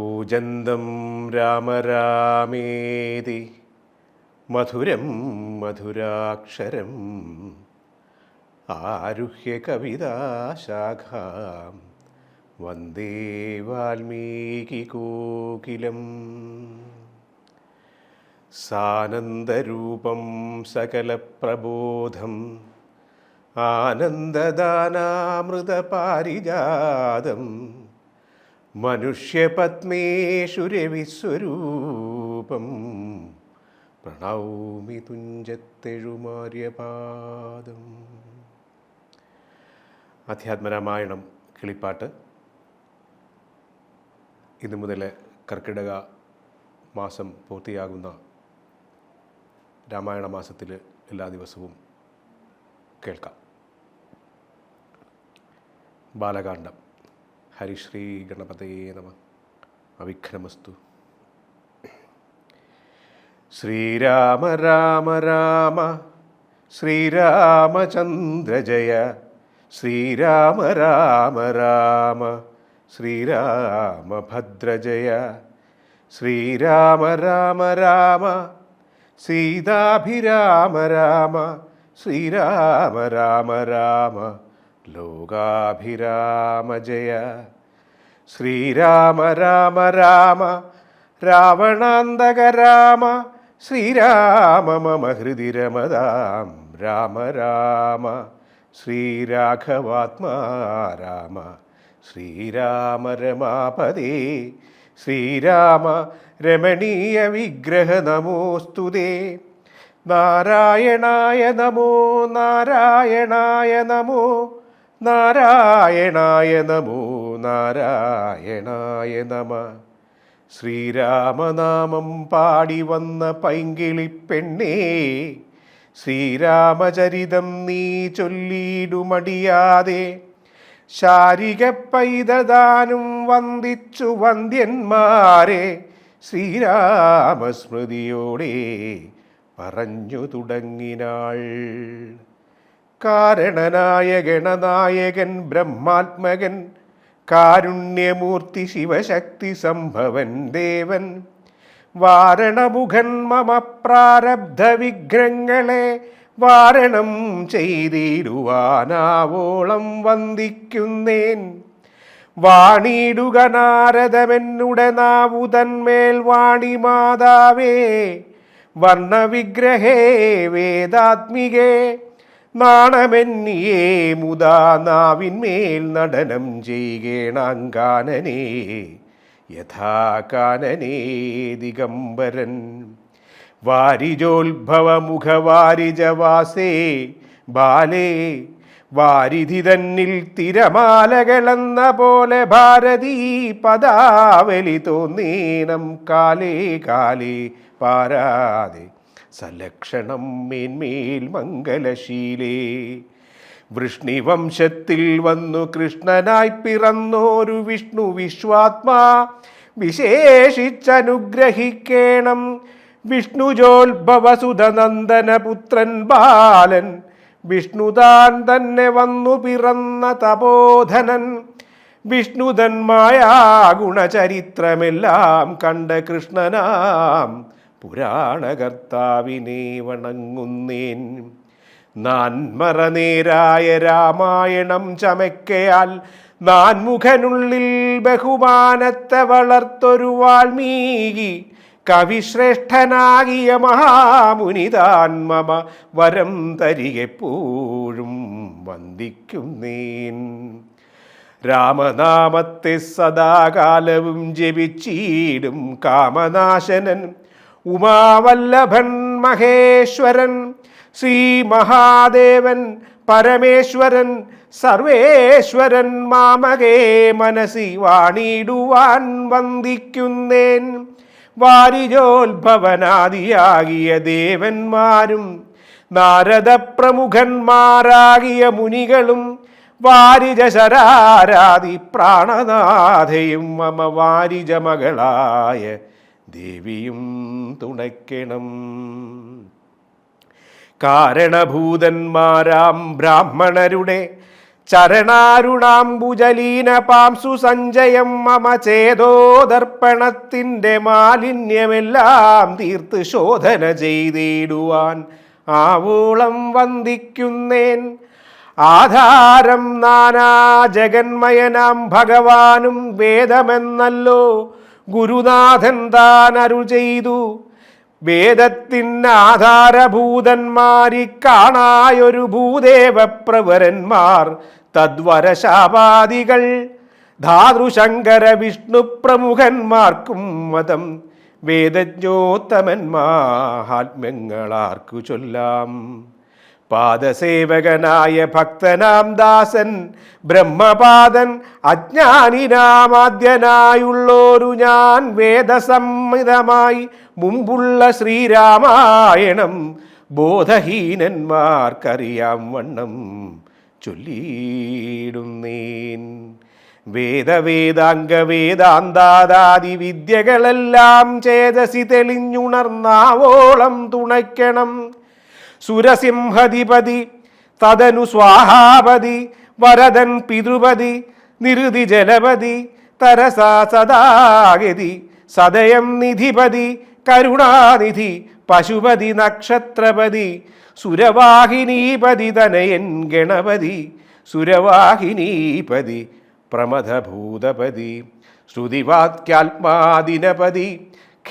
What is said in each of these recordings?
കൂജന്തം രാമ രാമേതി മധുരം മധുരാക്ഷരം. ആരുഹ്യ കവിതാശാഖാം. വന്ദേ വാൽമീകി കോകിലം. സാനന്ദരൂപം സകലപ്രബോധം. ആനന്ദദാനാമൃതപാരിജാതം. മനുഷ്യപത്മേഷു രവിസ്വരൂപം പ്രണൗമി തുഞ്ചത്തെഴുമാര്യപാദം അധ്യാത്മരാമായണം കിളിപ്പാട്ട്. ഇന്നു മുതൽ കർക്കിടക മാസം പൂർത്തിയാകുന്ന രാമായണ മാസത്തിൽ എല്ലാ ദിവസവും കേൾക്കാം. ബാലകാന്ഡം. ഹരിശ്രീ ഗണപതയേ നമ. അവിഘ്നമസ്തു. ശ്രീരാമ രാമ രാമ ശ്രീരാമചന്ദ്ര ജയ ശ്രീരാമ രാമ രാമ ശ്രീരാമഭദ്രജയ ശ്രീരാമ രാമ രാമ സീതാഭിരാമ രാമ ശ്രീരാമ രാമ രാമ. ലോകാഭിരാമ ജയ ശ്രീരാമ രാമ രാമ രാവണാന്തക രാമ ശ്രീരാമ മമ ഹൃദി രമതാം രാമ രാമ ശ്രീരാഘവാത്മാ രാമ ശ്രീരാമ രമാപതി ശ്രീരാമ രമണീയ വിഗ്രഹ നമോസ്തുതേ നാരായണായ നമോ നാരായണായ നമോ നാരായണായ നമോ നാരായണായ നമ. ശ്രീരാമനാമം പാടി വന്ന പൈങ്കിളി പെണ്ണേ ശ്രീരാമചരിതം നീ ചൊല്ലിയിടുമടിയാതെ. ശാരിക പൈതദാനും വന്ദിച്ചു വന്ദ്യന്മാരെ ശ്രീരാമസ്മൃതിയോടെ പറഞ്ഞു തുടങ്ങിനാൾ. കാരണനായ ഗണനായകൻ ബ്രഹ്മാത്മകൻ കാരുണ്യമൂർത്തി ശിവശക്തി സംഭവൻ ദേവൻ. വാരണമുഖൻ മമ പ്രാരബ്ധ വിഘ്നങ്ങളെ വാരണം ചെയ്തിടുവാനാവോളം വന്ദിക്കുന്നേൻ. വാണിയിടുക നാരദമെന്നുടെ നാവുതന്മേൽ വാണി മാതാവേ വർണവിഗ്രഹേ വേദാത്മികേ. നാണമെന്നിയേ മുതാ നാവിന്മേൽ നടനം ചെയ്യേണാങ്കാനനേ യഥാ കാനനേ ദിഗംബരൻ. വാരിജോത്ഭവമുഖവാരിജവാസേ ബാലേ വാരിധി തന്നിൽ തിരമാലകളെന്ന പോലെ ഭാരതീ പദാവലി തോന്നീനം കാലേ കാലേ പാരാതെ. സലക്ഷണം മേന്മേൽ മംഗലശീലേ. വൃഷ്ണിവംശത്തിൽ വന്നു കൃഷ്ണനായി പിറന്നോരു വിഷ്ണു വിശ്വാത്മാ. വിശേഷിച്ചനുഗ്രഹിക്കേണം. വിഷ്ണുജോത്ഭവസുധനന്ദന പുത്രൻ ബാലൻ. വിഷ്ണുതാൻ തന്നെ വന്നു പിറന്ന തപോധനൻ. വിഷ്ണുതന്മായ ഗുണചരിത്രമെല്ലാം കണ്ട കൃഷ്ണനാം. പുരാണകർത്താവിനെ വണങ്ങുന്നേൻ. നാൻമറനേരായ രാമായണം ചമയ്ക്കയാൽ നാൻമുഖനുള്ളിൽ ബഹുമാനത്തെ വളർത്തൊരു വാൽമീകി കവിശ്രേഷ്ഠനാകിയ മഹാമുനിതാൻ മമ വരം തരികെപ്പോഴും വന്ദിക്കുന്നേൻ. രാമനാമത്തെ സദാകാലവും ജപിച്ചീടും കാമനാശനൻ ഉമാവല്ലഭൻ മഹേശ്വരൻ ശ്രീ മഹാദേവൻ പരമേശ്വരൻ സർവേശ്വരൻ മാമകേ മനസി വാണിടുവാൻ വന്ദിക്കുന്നേൻ. വാരിജോത്ഭവനാദിയാകിയ ദേവന്മാരും നാരദ പ്രമുഖന്മാരാകിയ മുനികളും വാരിജശരാരാതി പ്രാണനാഥയും മമ വാരിജ മകളായ ദേവിയും തുണയ്ക്കണം. കാരണഭൂതന്മാരാം ബ്രാഹ്മണരുടെ ചരണാരുണാംബുജലീന പാംസു സഞ്ജയം മമ ചേതോദർപ്പണത്തിന്റെ മാലിന്യമെല്ലാം തീർത്ത് ശോധന ചെയ്തിടുവാൻ ആവോളം വന്ദിക്കുന്നേൻ. ആധാരം നാനാ ജഗന്മയനാം ഭഗവാനും വേദമെന്നല്ലോ. ഗുരുനാഥൻ താൻ അരുൾ ചെയ്തു. വേദത്തിനാധാരഭൂതന്മാരി കാണായൊരു ഭൂദേവപ്രവരന്മാർ തദ്വരശാപാദികൾ. ധാതൃശങ്കര വിഷ്ണു പ്രമുഖന്മാർക്കും മതം വേദജ്ഞോത്തമന്മാഹാത്മ്യങ്ങളാർക്കു ചൊല്ലാം. പാദസേവകനായ ഭക്തനാം ദാസൻ ബ്രഹ്മപാദൻ അജ്ഞാനിനാമാദ്യനായുള്ളോരു ഞാൻ വേദസംഹിതമായി മുമ്പുള്ള ശ്രീരാമായണം ബോധഹീനന്മാർക്കറിയാം വണ്ണം ചൊല്ലിയിടുന്നേൻ വേദവേദാംഗ വേദാന്താദാദി വിദ്യകളെല്ലാം ചേതസി തെളിഞ്ഞുണർന്നാവോളം തുണയ്ക്കണം. സുരസിംഹധിപതി തദനു സ്വാഹാപതി വരദൻ പിതൃപതി നിരുതി ജലപതി തരസാ സദാഗതി സദയം നിധിപതി കരുണാനിധി പശുപതി നക്ഷത്രപതി സുരവാഹിനീപതി തനയൻ ഗണപതി സുരവാഹിനീപതി പ്രമഥഭൂതപതി ശ്രുതിവാക്യാത്മാദിനപതി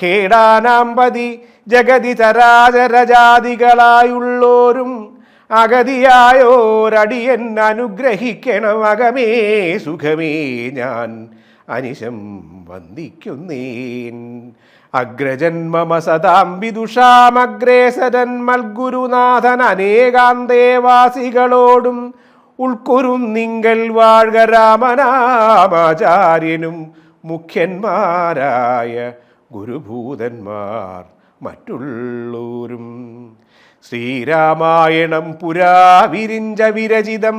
ഖേടാനാമ്പതി ജഗതി ചരാചരജാതികളായുള്ളോരും അഗതിയായോരടിയൻ അനുഗ്രഹിക്കണം അകമേ സുഖമേ ഞാൻ അനിശം വന്ദിക്കുന്നേൻ. അഗ്രജന്മമ മമ സദാം വിദുഷാമഗ്രേസരൻ മൽഗുരുനാഥൻ അനേകാന്തേവാസികളോടും നിങ്ങൾ വാഴ്ക മുഖ്യന്മാരായ ഗുരുഭൂതന്മാർ മറ്റുള്ളൂരും. ശ്രീരാമായണം പുരാവിരിഞ്ച വിരചിതം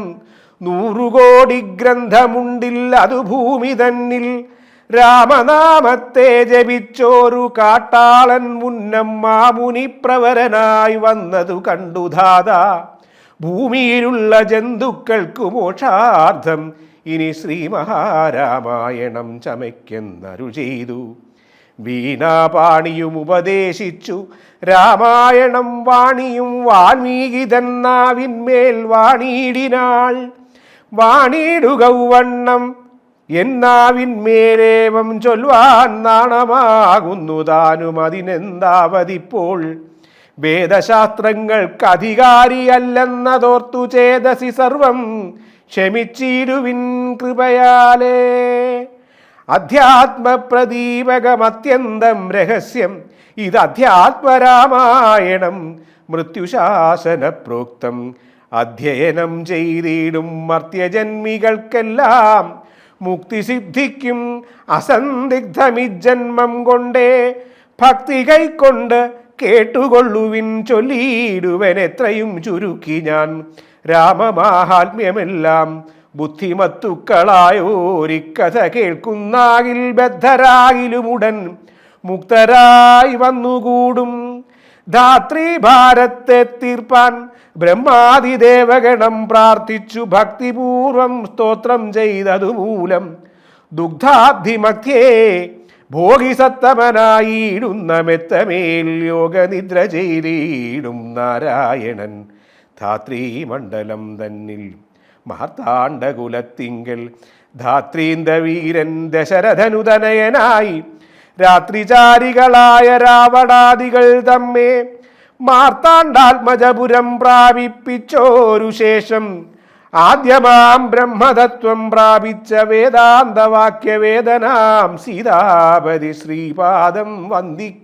നൂറുകോടി ഗ്രന്ഥമുണ്ടിൽ അതു ഭൂമി തന്നിൽ. രാമനാമത്തെ ജപിച്ചോരു കാട്ടാളൻ മുന്നം മാമുനിപ്രവരനായി വന്നതു കണ്ടു ധാതാ ഭൂമിയിലുള്ള ജന്തുക്കൾക്കു മോക്ഷാർത്ഥം ഇനി ശ്രീ മഹാരാമായണം ചമയ്ക്കെന്നരു ചെയ്തു വീണാപാണിയും ഉപദേശിച്ചു. രാമായണം വാണിയും വാൽമീകിതന്നാവിന്മേൽ വാണിയിടിനാൾ. വാണിയിടുക വണ്ണം എന്നാവിന്മേലേവം ചൊൽവാൻ നാണമാകുന്നു താനും അതിനെന്താവതിപ്പോൾ. വേദശാസ്ത്രങ്ങൾക്ക് അധികാരിയല്ലെന്നതോർത്തു ചേതസി സർവം ക്ഷമിച്ചിരുവിൻ കൃപയാലേ. അധ്യാത്മപ്രദീപകമത്യന്തം രഹസ്യം. ഇത് അധ്യാത്മരാമായണം മൃത്യുശാസന പ്രോക്തം അധ്യയനം ചെയ്തിടും മർത്യജന്മികൾക്കെല്ലാം. മുക്തി സിദ്ധിക്കും അസന്ദിഗ്ധമിജന്മം കൊണ്ടേ ഭക്തി കൈക്കൊണ്ട് കേട്ടുകൊള്ളുവിൻ ചൊല്ലിയിടുവൻ എത്രയും ചുരുക്കി ഞാൻ. രാമമാഹാത്മ്യമെല്ലാം ബുദ്ധിമത്തുക്കളായോരിക്കഥ കേൾക്കുന്നാകിൽ ബദ്ധരാകിലുമുടൻ മുക്തരായി വന്നുകൂടും. ധാത്രി ഭാരത്തെ തീർപ്പാൻ ബ്രഹ്മാതിദേവഗണം പ്രാർത്ഥിച്ചു ഭക്തിപൂർവം സ്തോത്രം ചെയ്തതുമൂലം ഭോഗി ഭോഗിസത്തമനായിടുന്ന മെത്തമേൽ യോഗനിദ്ര ചെയ്തിടും നാരായണൻ. ധാത്രീമണ്ഡലം തന്നിൽ മഹർത്താണ്ഡകുലത്തിങ്കൽ ധാത്രീന്ദവീരൻ ദശരഥനുതനയനായി രാത്രിചാരികളായ രാവണാദികൾ തമ്മെ മാർത്താണ്ഡാത്മജപുരം പ്രാപിപ്പിച്ചോരു ശേഷം ആദ്യമാം ബ്രഹ്മതത്വം പ്രാപിച്ച വേദാന്തവാക്യവേദനാം സീതാപതി ശ്രീപാദം വന്ദിക്കുന്നേൻ.